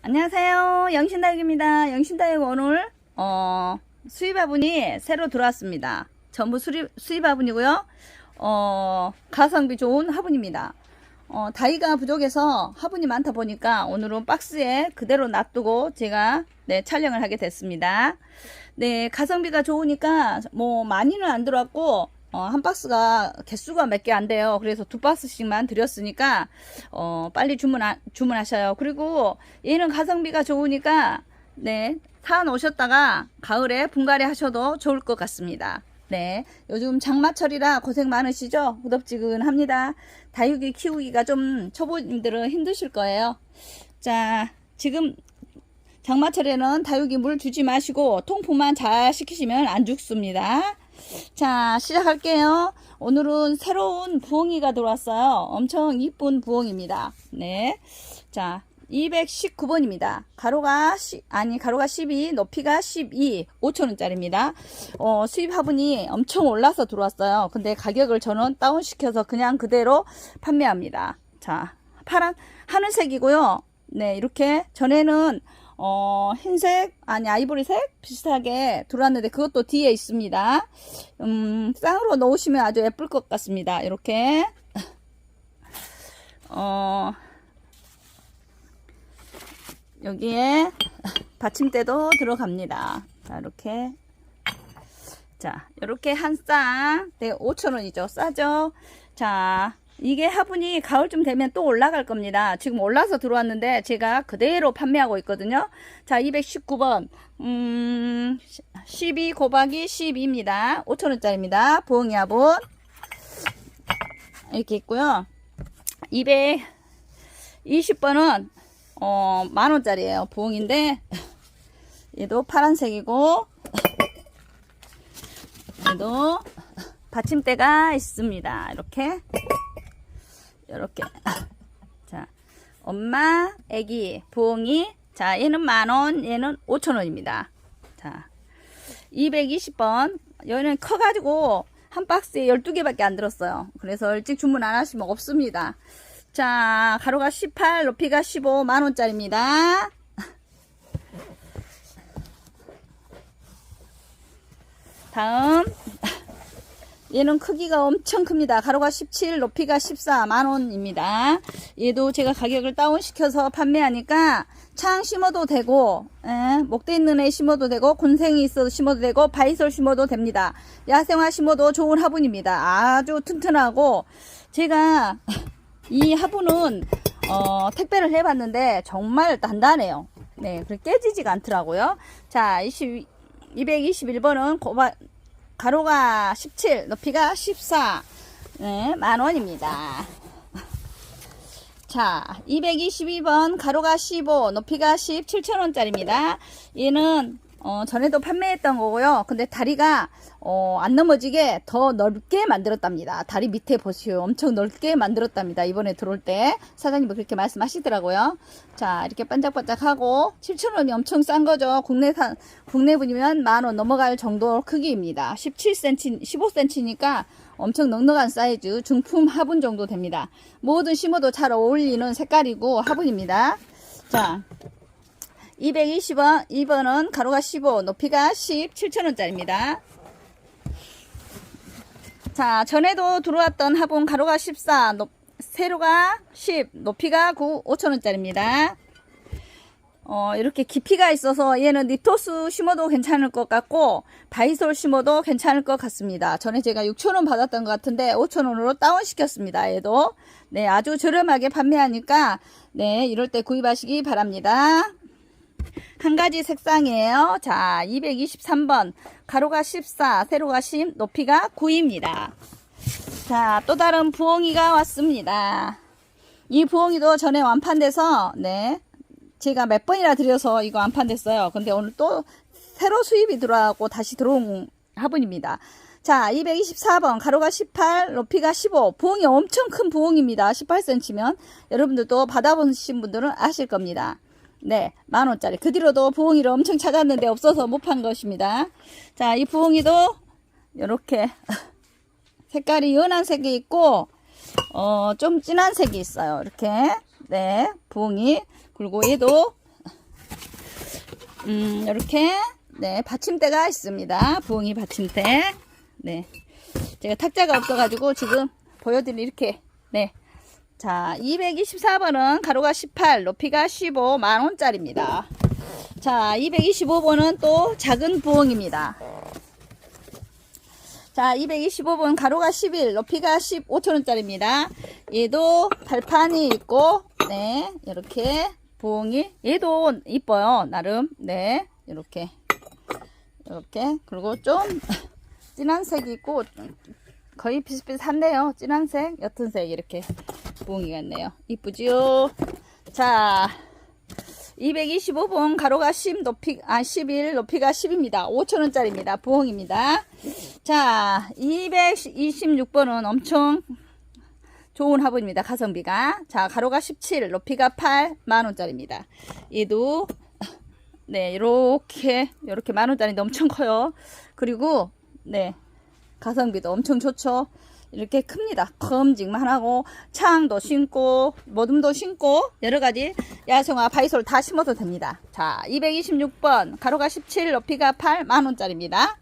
안녕하세요. 영신다육입니다. 영신다육 오늘 어, 수입 화분이 새로 들어왔습니다. 전부 수입, 수입 화분이고요. 어, 가성비 좋은 화분입니다. 어, 다이가 부족해서 화분이 많다 보니까 오늘은 박스에 그대로 놔두고 제가 네, 촬영을 하게 됐습니다. 네, 가성비가 좋으니까 뭐 많이는 안 들어왔고 어, 한 박스가 개수가 몇 개 안 돼요. 그래서 두 박스씩만 드렸으니까 어, 빨리 주문 주문하셔요. 그리고 얘는 가성비가 좋으니까 네, 사 놓으셨다가 가을에 분갈이 하셔도 좋을 것 같습니다. 네, 요즘 장마철이라 고생 많으시죠? 후덥지근합니다. 다육이 키우기가 좀 초보님들은 힘드실 거예요. 자, 지금 장마철에는 다육이 물 주지 마시고 통풍만 잘 시키시면 안 죽습니다. 자, 시작할게요. 오늘은 새로운 부엉이가 들어왔어요. 엄청 이쁜 부엉입니다. 네. 자, 219번입니다. 가로가, 10, 아니, 가로가 12, 높이가 12, 5천원짜리입니다. 어, 수입 화분이 엄청 올라서 들어왔어요. 근데 가격을 저는 다운 시켜서 그냥 그대로 판매합니다. 자, 파란, 하늘색이고요. 네, 이렇게 전에는 어, 흰색, 아니, 아이보리색? 비슷하게 들어왔는데 그것도 뒤에 있습니다. 음, 쌍으로 넣으시면 아주 예쁠 것 같습니다. 이렇게. 어, 여기에 받침대도 들어갑니다. 자, 이렇게. 자, 이렇게 한 쌍. 네, 5,000원이죠. 싸죠? 자, 이게 화분이 가을쯤 되면 또 올라갈 겁니다. 지금 올라서 들어왔는데 제가 그대로 판매하고 있거든요. 자, 219번. 음, 12 곱하기 12입니다. 5천원짜리입니다. 부엉이 화분. 이렇게 있고요. 220번은 어, 만원짜리예요. 부엉인데 얘도 파란색이고 얘도 받침대가 있습니다. 이렇게 이렇게. 자 엄마 애기 부엉이. 자 얘는 만원 얘는 5천원입니다. 자 220번. 얘는 커가지고 한 박스에 12개밖에 안 들었어요. 그래서 일찍 주문 안 하시면 없습니다. 자 가로가 18 높이가 15 만원짜리입니다. 다음 얘는 크기가 엄청 큽니다. 가로가 17, 높이가 14 만원입니다. 얘도 제가 가격을 다운시켜서 판매하니까 창 심어도 되고 에, 목대 있는 애 심어도 되고 곤생이 있어도 심어도 되고 바이솔 심어도 됩니다. 야생화 심어도 좋은 화분입니다. 아주 튼튼하고 제가 이 화분은 어, 택배를 해봤는데 정말 단단해요. 네, 그 깨지지가 않더라고요. 자, 20, 221번은 고바, 가로가 17, 높이가 14, 네, 만 원입니다. 자, 222번 가로가 15, 높이가 17,000원짜리입니다. 얘는 어, 전에도 판매했던 거고요. 근데 다리가 어, 안 넘어지게 더 넓게 만들었답니다. 다리 밑에 보시오. 엄청 넓게 만들었답니다. 이번에 들어올 때 사장님이 그렇게 말씀하시더라고요. 자, 이렇게 반짝반짝하고 7,000원이 엄청 싼 거죠. 국내산 국내분이면 만 원 넘어갈 정도 크기입니다. 17cm, 15cm니까 엄청 넉넉한 사이즈 중품 화분 정도 됩니다. 뭐든 심어도 잘 어울리는 색깔이고 화분입니다. 자, 220원, 2번은 가로가 15, 높이가 10, 7천원짜리입니다. 자, 전에도 들어왔던 화분 가로가 14, 높, 세로가 10, 높이가 9, 5천원짜리입니다. 어, 이렇게 깊이가 있어서 얘는 니토스 심어도 괜찮을 것 같고 바이솔 심어도 괜찮을 것 같습니다. 전에 제가 6,000원 받았던 것 같은데 5,000원으로 다운시켰습니다. 얘도. 네, 아주 저렴하게 판매하니까 네, 이럴 때 구입하시기 바랍니다. 한 가지 색상이에요. 자, 223번. 가로가 14, 세로가 10, 높이가 9입니다. 자, 또 다른 부엉이가 왔습니다. 이 부엉이도 전에 완판돼서, 네. 제가 몇 번이나 드려서 이거 완판됐어요. 근데 오늘 또 새로 수입이 들어와고 다시 들어온 화분입니다. 자, 224번. 가로가 18, 높이가 15. 부엉이 엄청 큰 부엉입니다. 18cm면. 여러분들도 받아보신 분들은 아실 겁니다. 네, 만원짜리. 그 뒤로도 부엉이를 엄청 찾았는데 없어서 못 판 것입니다. 자, 이 부엉이도 이렇게 색깔이 연한 색이 있고, 어, 좀 진한 색이 있어요. 이렇게. 네, 부엉이. 그리고 얘도 음, 이렇게, 네, 받침대가 있습니다. 부엉이 받침대. 네. 제가 탁자가 없어가지고 지금 보여드릴 이렇게, 네. 자, 224번은 가로가 18, 높이가 15, 만원짜리입니다. 자, 225번은 또 작은 부엉입니다. 자, 225번 가로가 11, 높이가 15,000원짜리입니다. 얘도 발판이 있고, 네, 이렇게 부엉이. 얘도 이뻐요, 나름. 네, 이렇게. 이렇게. 그리고 좀 진한 색이 있고, 거의 비슷비슷한데요. 진한색, 옅은색, 이렇게 부엉이가 있네요. 이쁘지요? 자, 225번 가로가 10 높이 아 11 높이가 10입니다. 5천원짜리입니다. 부엉입니다. 자 226번은 엄청 좋은 화분입니다. 가성비가 자 가로가 17 높이가 8 만원짜리입니다. 얘도 네 이렇게 이렇게 만원짜리인데 엄청 커요. 그리고 네 가성비도 엄청 좋죠. 이렇게 큽니다. 큼직만 하고 창도 심고 모둠도 심고 여러가지 야생화 바이솔 다 심어도 됩니다. 자 226번 가로가 17 높이가 8 만원짜리입니다.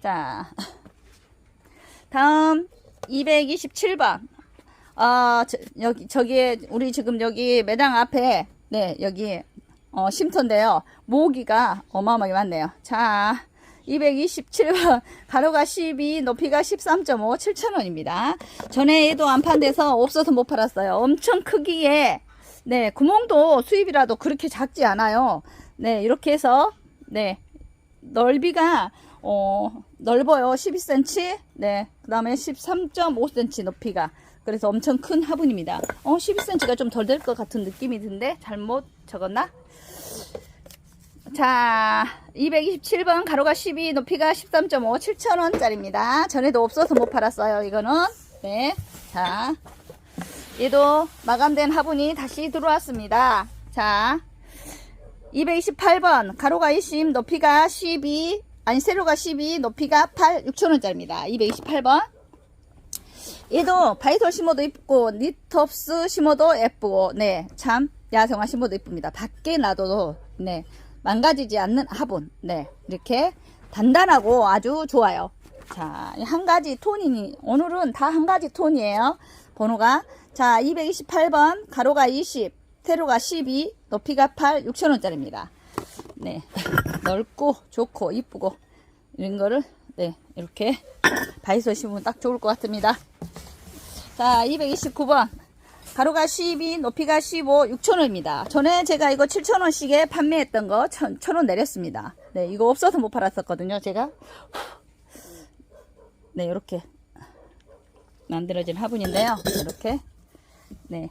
자 다음 227번 어 저, 여기 저기에 우리 지금 여기 매장 앞에 네 여기 어 쉼터인데요 모기가 어마어마하게 많네요 자 227번 가로가 12 높이가 13.5 7,000원입니다. 전에 얘도 안 판돼서 없어서 못 팔았어요. 엄청 크기에. 네 구멍도 수입이라도 그렇게 작지 않아요. 네 이렇게 해서 네 넓이가 어 넓어요. 12cm 네그 다음에 13.5cm 높이가. 그래서 엄청 큰 화분입니다. 어 12cm가 좀 덜 될 것 같은 느낌이 드는데 잘못 적었나 자 227번 가로가 12 높이가 13.5 7,000원짜리입니다. 전에도 없어서 못 팔았어요 이거는. 네자 얘도 마감된 화분이 다시 들어왔습니다. 자 228번 가로가 20 높이가 12 아니 세로가 12 높이가 8 6천원짜리입니다. 228번. 얘도 바이솔 심어도 이쁘고 니톱스 심어도 예쁘고 네 참 야생화 심어도 이쁩니다. 밖에 놔둬도 네 망가지지 않는 화분. 네 이렇게 단단하고 아주 좋아요. 자 한 가지 톤이니 오늘은 다 한 가지 톤이에요. 번호가 자 228번 가로가 20 세로가 12 높이가 8 6천원짜리입니다. 네 넓고 좋고 이쁘고 이런 거를 네 이렇게 바이소 심으면 딱 좋을 것 같습니다. 자 229번 가로가 12 높이가 15 6천원입니다. 전에 제가 이거 7천원씩에 판매했던 거 1,000원 내렸습니다. 네 이거 없어서 못 팔았었거든요 제가. 네 이렇게. 만들어진 화분인데요. 이렇게. 네.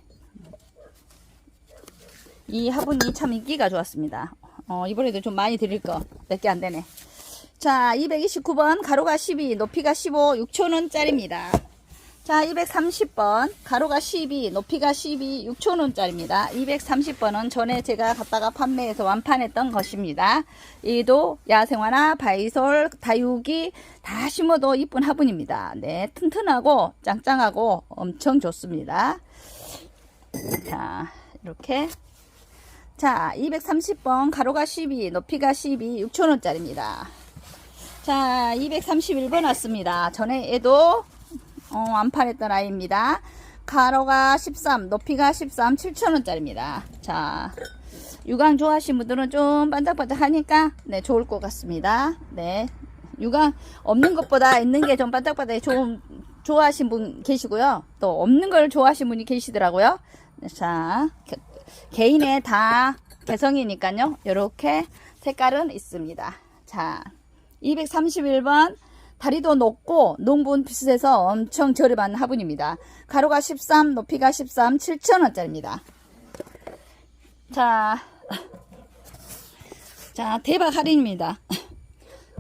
이 화분이 참 인기가 좋았습니다. 어, 이번에도 좀 많이 드릴 거 몇 개 안 되네. 자, 229번 가로가 12, 높이가 15, 6천원짜리입니다. 자, 230번 가로가 12, 높이가 12, 6천원짜리입니다. 230번은 전에 제가 갖다가 판매해서 완판했던 것입니다. 이도 야생화나 바이솔, 다육이 다 심어도 이쁜 화분입니다. 네, 튼튼하고 짱짱하고 엄청 좋습니다. 자, 이렇게 자, 230번 가로가 12, 높이가 12, 6천원짜리입니다. 자, 231번 왔습니다. 전에 얘도 어, 안 팔했던 아이입니다. 가로가 13, 높이가 13, 7천원짜리입니다. 자, 유광 좋아하시는 분들은 좀 반짝반짝 하니까 네, 좋을 것 같습니다. 네. 유광 없는 것보다 있는 게 좀 반짝반짝 좀 좋아하시는 분 계시고요. 또 없는 걸 좋아하시는 분이 계시더라고요. 네, 자, 개인의 다 개성이니까요. 이렇게 색깔은 있습니다. 자, 231번 다리도 높고 농분 비슷해서 엄청 저렴한 화분입니다. 가로가 13, 높이가 13, 7천원짜리입니다. 자, 자 대박 할인입니다.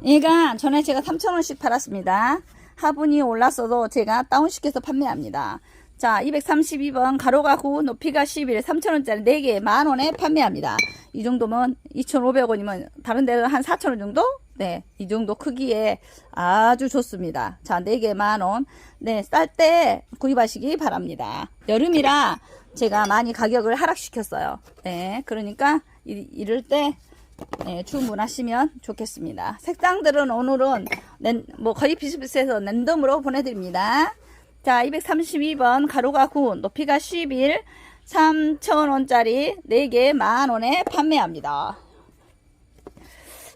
얘가 전에 제가 3천원씩 팔았습니다. 화분이 올랐어도 제가 다운시켜서 판매합니다. 자, 232번 가로가 9, 높이가 11, 3,000원짜리 4개 만원에 판매합니다. 이 정도면 2,500원이면 다른 데는 한 4,000원 정도? 네, 이 정도 크기에 아주 좋습니다. 자, 4개 만원. 네, 쌀 때 구입하시기 바랍니다. 여름이라 제가 많이 가격을 하락시켰어요. 네, 그러니까 이, 이럴 때 네, 주문하시면 좋겠습니다. 색상들은 오늘은 랜, 뭐 거의 비슷비슷해서 랜덤으로 보내드립니다. 자, 232번 가로가 9, 높이가 11, 3,000원짜리 4개 만원에 판매합니다.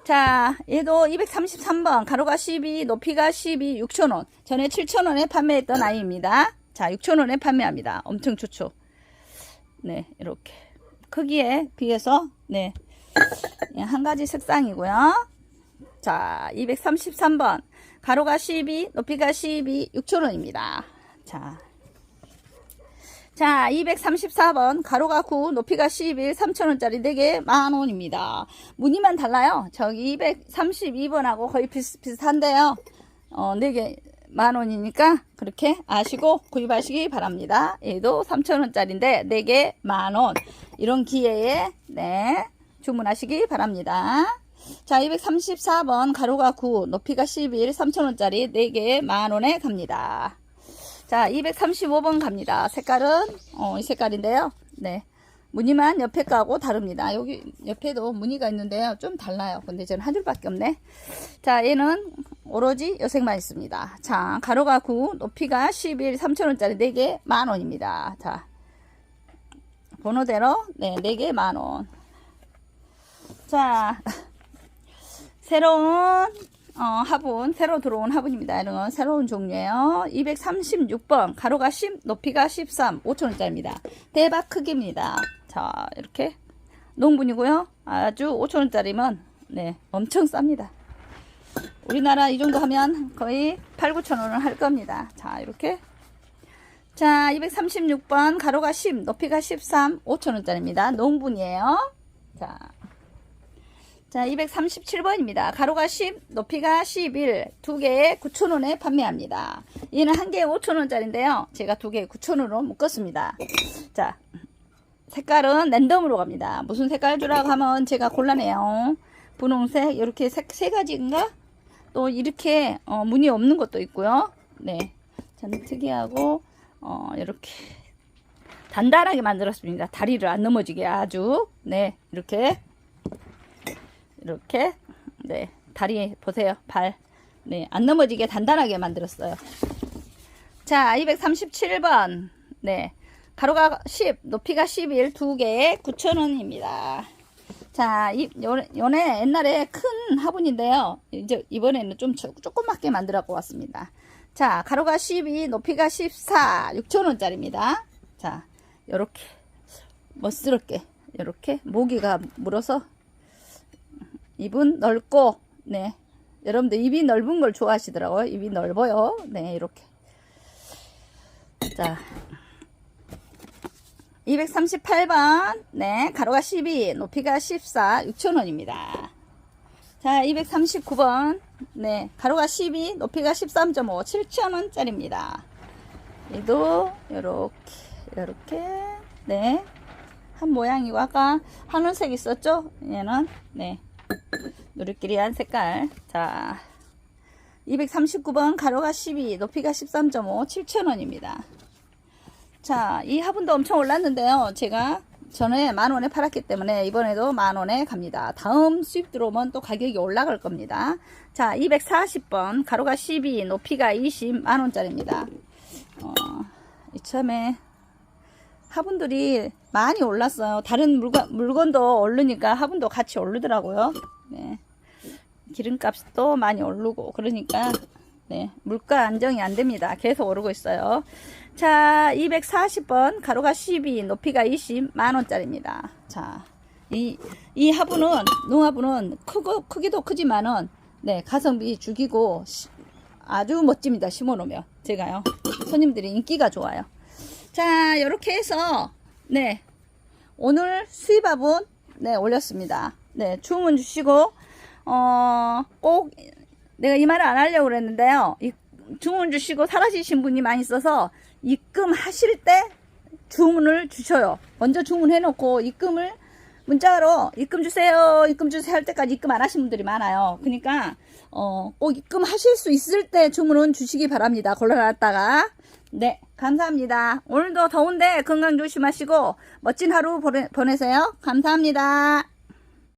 자, 얘도 233번 가로가 12, 높이가 12, 6,000원. 전에 7,000원에 판매했던 아이입니다. 자, 6,000원에 판매합니다. 엄청 좋죠. 네, 이렇게. 크기에 비해서, 네. 예, 한 가지 색상이고요. 자, 233번. 가로가 12, 높이가 12, 6,000원입니다. 자. 자, 234번. 가로가 9, 높이가 11, 3,000원짜리 4개 만원입니다. 무늬만 달라요. 저기 232번하고 거의 비슷비슷한데요. 어, 4개 만원이니까 그렇게 아시고 구입하시기 바랍니다. 얘도 3,000원짜리인데 4개 만원. 이런 기회에, 네. 주문하시기 바랍니다. 자, 234번 가로가 9, 높이가 11, 3,000원짜리 4개 만원에 갑니다. 자, 235번 갑니다. 색깔은 어, 이 색깔인데요. 네. 무늬만 옆에 까고 다릅니다. 여기 옆에도 무늬가 있는데요. 좀 달라요. 근데 저는 한 줄밖에 없네. 자, 얘는 오로지 요색만 있습니다. 자, 가로가 9, 높이가 11, 3,000원짜리 4개 만원입니다. 자, 번호대로 네, 4개 만원. 자, 새로운 어, 화분, 새로 들어온 화분입니다. 이런 건 새로운 종류예요. 236번, 가로가 10, 높이가 13, 5천원짜리입니다. 대박 크기입니다. 자, 이렇게 농분이고요. 아주 5천원짜리면 네, 엄청 쌉니다. 우리나라 이 정도 하면 거의 8, 9천원을 할 겁니다. 자, 이렇게 자, 236번, 가로가 10, 높이가 13, 5천원짜리입니다. 농분이에요. 자, 자, 237번입니다. 가로가 10, 높이가 11, 두 개에 9,000원에 판매합니다. 얘는 한 개에 5,000원짜리인데요. 제가 두 개에 9,000원으로 묶었습니다. 자, 색깔은 랜덤으로 갑니다. 무슨 색깔 주라고 하면 제가 골라내요. 분홍색, 이렇게 색, 세 가지인가? 또 이렇게, 어, 무늬 없는 것도 있고요. 네. 저는 특이하고, 어, 이렇게 단단하게 만들었습니다. 다리를 안 넘어지게 아주, 네, 이렇게 이렇게 네 다리 보세요 발. 네 안 넘어지게 단단하게 만들었어요. 자 237번. 네 가로가 10 높이가 11 두 개에 9,000원입니다. 자 이, 요, 요네 옛날에 큰 화분인데요. 이제 이번에는 좀 조, 조그맣게 만들어 갖고 왔습니다. 자 가로가 12 높이가 14 6,000원짜리입니다. 자 요렇게 멋스럽게 이렇게 모기가 물어서 입은 넓고 네. 여러분들 입이 넓은 걸 좋아하시더라고요. 입이 넓어요. 네 이렇게. 자. 238번. 네 가로가 12 높이가 14 6천원입니다. 자 239번. 네 가로가 12 높이가 13.5 7천원짜리입니다. 얘도 요렇게 네 한 모양이고 아까 하늘색 있었죠? 얘는? 네 누리끼리 한 색깔. 자, 239번 가로가 12, 높이가 13.5, 7,000원입니다. 자, 이 화분도 엄청 올랐는데요. 제가 전에 만원에 팔았기 때문에 이번에도 만원에 갑니다. 다음 수입 들어오면 또 가격이 올라갈 겁니다. 자, 240번 가로가 12, 높이가 20, 만원짜리입니다. 어, 이참에 화분들이 많이 올랐어요. 다른 물건, 물건도 오르니까 화분도 같이 오르더라고요. 네. 기름값도 많이 오르고 그러니까 네, 물가 안정이 안 됩니다. 계속 오르고 있어요. 자, 240번 가로가 12, 높이가 20 만원짜리입니다. 자, 이, 이 화분은, 농화분은 크고, 크기도 크지만은, 네, 가성비 죽이고, 시, 아주 멋집니다. 심어 놓으면. 제가요. 손님들이 인기가 좋아요. 자, 이렇게 해서, 네, 오늘 수입화분, 네, 올렸습니다. 네, 주문 주시고, 어, 꼭 내가 이 말을 안 하려고 그랬는데요. 이 주문 주시고 사라지신 분이 많이 있어서 입금하실 때 주문을 주셔요. 먼저 주문해 놓고 입금을 문자로 입금 주세요. 입금 주세요 할 때까지 입금 안 하신 분들이 많아요. 그러니까 어, 꼭 입금하실 수 있을 때 주문은 주시기 바랍니다. 걸러놨다가 네, 감사합니다. 오늘도 더운데 건강 조심하시고 멋진 하루 보내, 보내세요. 감사합니다.